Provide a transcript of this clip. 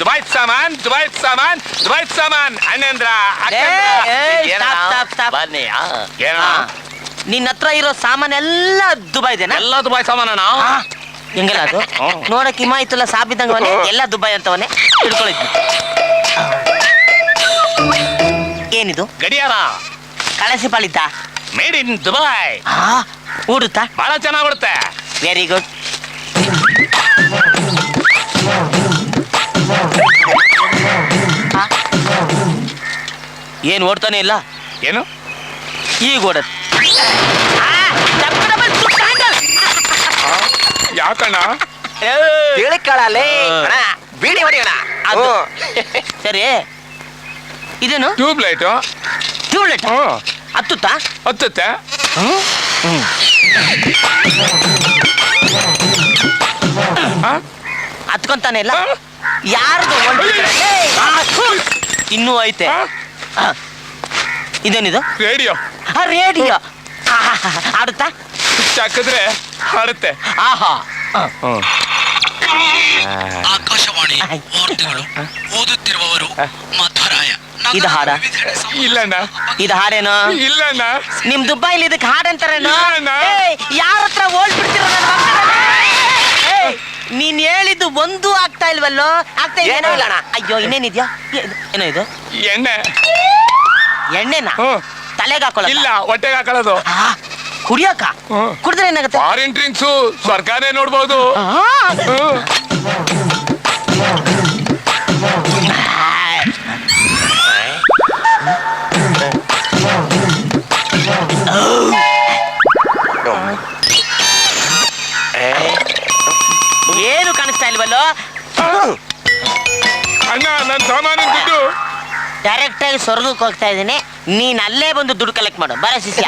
Dubai ಸಾಮಾನ್ Dubai ಸಾಮಾನ್ Dubai ಸಾಮಾನ್ ಅಣ್ಣಂದ್ರ. ಏನೋ ನಿನ್ನ ಹತ್ರ ಇರೋ ಸಾಮಾನೆಲ್ಲ ದುಬೈದೇನಾ ಎಲ್ಲ ದುಬೈ ಸಾಮಾನ ಹೆಂಗೆಲ್ಲ ಅದು. ನೋಡಕ್ ಹಿಮಾಯ್ತಲ್ಲ ಸಾಬಿದಂಗವನೆ ಎಲ್ಲ ದುಬೈ ಅಂತವನೆ? ಹಿಡ್ಕೊಳಿದ್ವಿ. ಏನಿದು? ಗಡಿಯಾರ. ಕಳಸಿ ಪಾಳಿದ್ದ? ಮೇಡ್ ಇನ್ ದುಬೈ ಊಡುತ್ತಾ? ಬಹಳ ಚೆನ್ನಾಗಿ ಬಿಡುತ್ತೆ ವೆರಿ ಗುಡ್ ಏನ್ ಓಡ್ತಾನೆ ಇಲ್ಲ? ಏನು? ಈಗ ಓಡತ್ ಯಾಕಣ್ಣ? ಅಣ್ಣ ಬೀಡಿ ಹೊಡಿಯೋಣ ಅದು. ಸರಿ. ಇದೇನು? Tube light tube light? Light ಹತ್ತುತ್ತಾ? ಹತ್ತುತ್ತೆ? ಹತ್ಕೊಂತಾನೆ ಇಲ್ಲ? ಯಾರು ಯಾರ್ದು. ಇನ್ನೂ ಐತೆ. ಆ? ಇದೇನಿದು? ರೇಡಿಯೋ. ಆ ರೇಡಿಯೋ. ಆಡುತ್ತಾ ಸ್ವಿಚ್ ಹಾಕಿದ್ರೆ ಹಾಡುತ್ತೆ. ಆಹಾ. ಆಕಾಶವಾಣಿ. ವಾರ್ತೆಗಳು ಓದುತ್ತಿರುವವರು ಮಧ್ವರಾಯ ನಗರದ ಇದು ಹಾಡ? ವಿವಿಧೆಡೆ ಸಂಭವಿಸಿದ ಇಲ್ಲಣ್ಣ. ಇದು ಹಾಡೇನು? ಇಲ್ಲಣ್ಣ. ನಿಮ್ ದುಬೈಲಿ ಇದಕ್ಕೆ ಹಾಡಂತಾರೇನು ಇಲ್ಲ, ಏ ಯಾರ ಹತ್ರ ಓಡ್ಬಿಡ್ತೀರ ನನ್ನ ಮಕ್ಕಳನ್ನ? ಏಯ್, ನೀನ್ ಹೇಳಿದ್ದು ಒಂದು ಆಗ್ತಾ ಇಲ್ವಲ್ಲೋ? ಆಗ್ತಾ ಏನೂ ಇಲ್ಲ ಅಣ್ಣ. ಅಯ್ಯೋ ಇನ್ನೇನಿದ್ಯಾ? ಏ- ಏನೋ ಇದು? ಎಣ್ಣೆ. ಎಣ್ಣೆನ? ಹ್ಮ್. ತಲೆಗೆ ಹಾಕೊಳ್ಳ ಇಲ್ಲ ಹೊಟ್ಟೆಗೆ ಹಾಕೊಳ್ಳೋದು. ಕುಡಿಯಕ? ಹ್ಮ್. ಕುಡಿದ್ರೆ ಏನಾಗುತ್ತೆ? ಫಾರಿನ್ ಡ್ರಿಂಕ್ಸು ಸರ್ಕಾರನೇ ನೋಡ್ಬೋದು. ಆ, ಹ್ಮ್. ಏನು ಕಾಣಿಸ್ತಾ ಇಲ್ವಲ್ಲೋ? ಅಣ್ಣ ನನ್ನ ಸಾಮಾನು ದುಡ್ಡು ಡೈರೆಕ್ಟ್ ಆಗಿ ಸ್ವರ್ಗಕ್ಕೆ ಹೋಗ್ತಾ ಇದ್ದೀನಿ. ನೀನು ಅಲ್ಲೇ ಬಂದು ದುಡ್ಡು ಕಲೆಕ್ಟ್ ಮಾಡು. ಬರ ಶಿಷ್ಯ